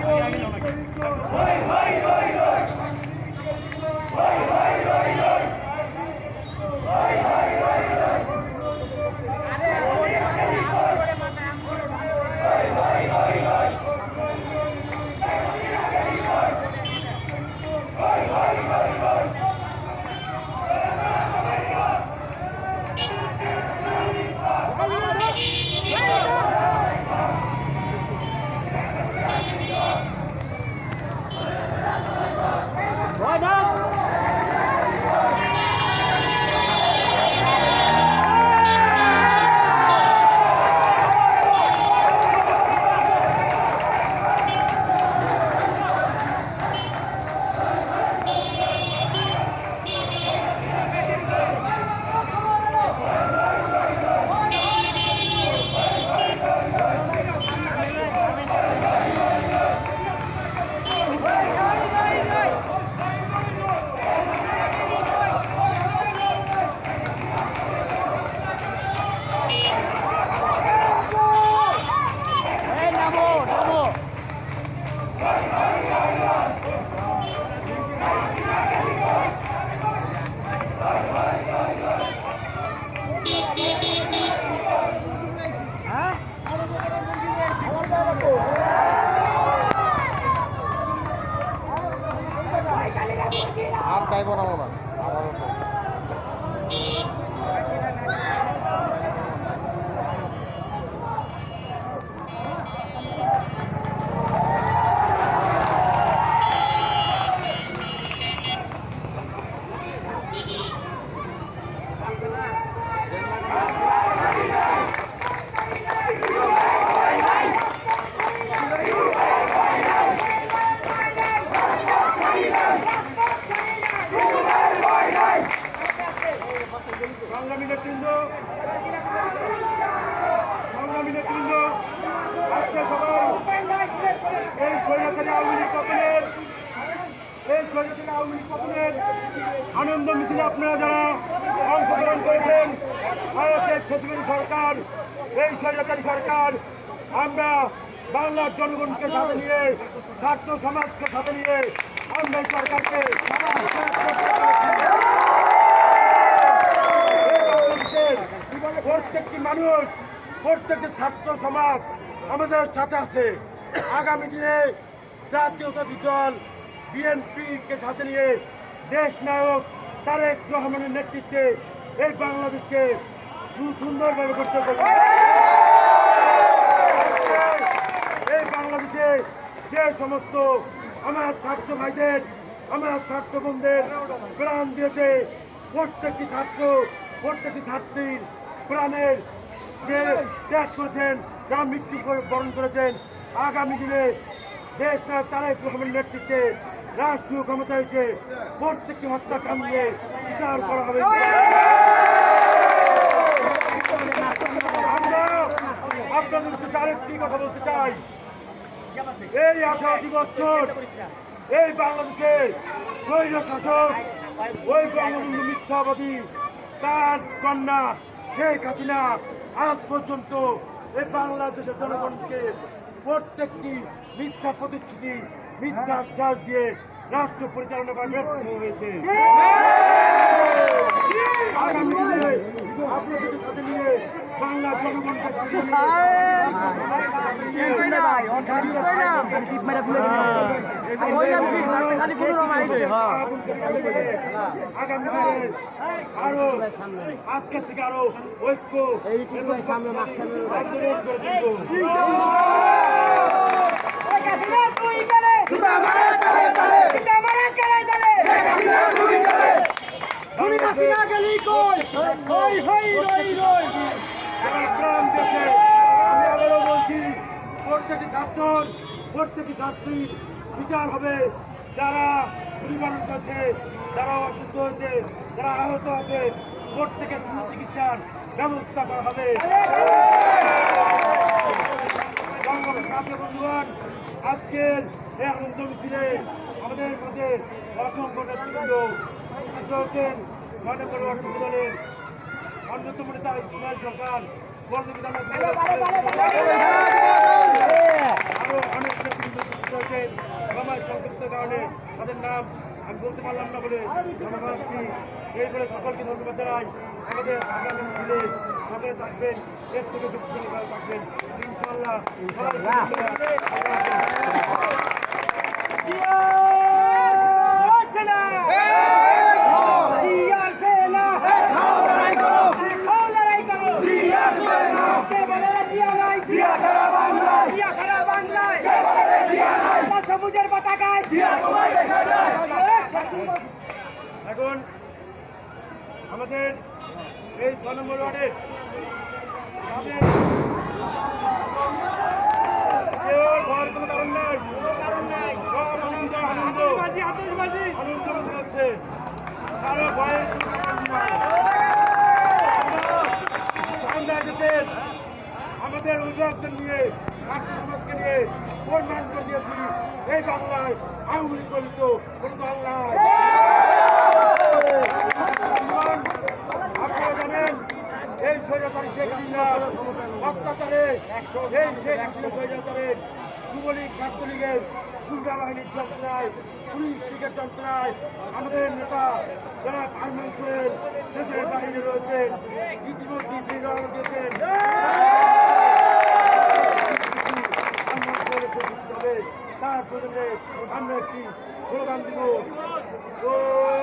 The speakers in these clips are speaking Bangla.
Gracias. আর চাইব না আমার আমার উপর। সংগ্রামী নেতৃবৃন্দ সংগ্রামী নেতৃবৃন্দ আজকে সবাই এই স্বৈরাচারী আওয়ামী লীগ পতনের এই স্বৈরাচারী আওয়ামী লীগ পতনের আনন্দ মিছিলে আপনারা যারা অংশগ্রহণ করেছেন, ভারতের ক্ষতিকারী সরকার, এই স্বৈরাচারী সরকার, আমরা বাংলার জনগণকে সাথে নিয়ে, ছাত্র সমাজকে সাথে নিয়ে আমরা এই সরকারকে প্রত্যেকটি মানুষ, প্রত্যেকটি ছাত্র সমাজ আমাদের সাথে আছে। আগামী দিনে জাতীয়তাবাদী দল, বিএনপিকে সাথে নিয়ে দেশ নায়ক তারেক রহমানের নেতৃত্বে এই বাংলাদেশকে সুন্দরভাবে করতে হবে। এই বাংলাদেশে যে সমস্ত আমার ছাত্র ভাইদের আমার ছাত্র বোনদের প্রাণ দিয়েছে, প্রত্যেকটি ছাত্র, প্রত্যেকটি ছাত্রীর প্রাণের যে ত্যাগ করেছেন, যা মৃত্যু বরণ করেছেন, আগামী দিনে দেশ তারেক রহমানের নেতৃত্বে রাষ্ট্রীয় ক্ষমতা হয়েছে প্রত্যেকটি হত্যাকাণ্ডে বিচার করা হবে। কথা বলতে চাই। এই এই ওই মিথ্যাবাদী তার আজ পর্যন্ত এই বাংলাদেশের জনগণকে প্রত্যেকটি মিথ্যা প্রতিশ্রুতি মিথ্যা আশ্বাস দিয়ে রাষ্ট্র পরিচালনা করা ব্যর্থ হয়েছে। আগামী দিনে আপনাদের সাথে নিয়ে বাংলার জনগণকে তুলে দিবি। আর আগামী দিনে আজকের থেকে আরও ঐক্য সামনে করে প্রত্যেকটি ছাত্র প্রত্যেকটি ছাত্রীর বিচার হবে যারা পরিপালন করছে যারা অসুস্থ হয়েছে যারা আহত আছে প্রত্যেকের সুচিকিৎসার ব্যবস্থা করা হবে। ছাত্র বন্ধুগণ আজকের এই আনন্দ মিছিলে আমাদের মধ্যে অসংখ্য নেতৃবৃন্দ উপস্থিত হচ্ছেন নম্বর ওয়ার্ড দলের অন্যতম নেতা ইসমাইল সরকার বর্ণবিধান আরও অনেক নেতৃবৃন্দ উপস্থিত হয়েছেন সময় সংক্ষিপ্ত কারণে তাদের নাম আমি বলতে পারলাম না বলে জনগণকে এই বলে সকলকে ধন্যবাদ জানাই আমাদের আগামী সকলে থাকবেন এর থেকে বেশি করে থাকবেন। ইনশাল্লাহ এখন আমাদের এই ছ নম্বর ওয়ার্ডের কোনো কোনো আমাদের অভিভাবকদের নিয়ে, ছাত্র সমাজকে নিয়ে প্রমাণ করে দিয়েছি। এই বাংলায় আওয়ামী লীগ বলিত কোনো দল আপনারা জানেন এই স্বৈরাচারী শেখ হাসিনার অত্যাচারে, এই শেখ হাসিনা স্বৈরাচারের যুবলীগ, ছাত্রলীগের গুন্ডা বাহিনীর যন্ত্রণায়, পুলিশ লীগের যন্ত্রণায় আমাদের নেতা যারা আইমান সোহেল দেশের বাহিনী রয়েছেন ইতিমধ্যে রওনা দিয়েছেন আমরা একটি স্লোগান দিব। ওই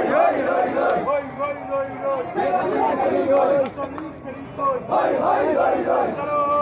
যুবলীগ গেলি কই চলো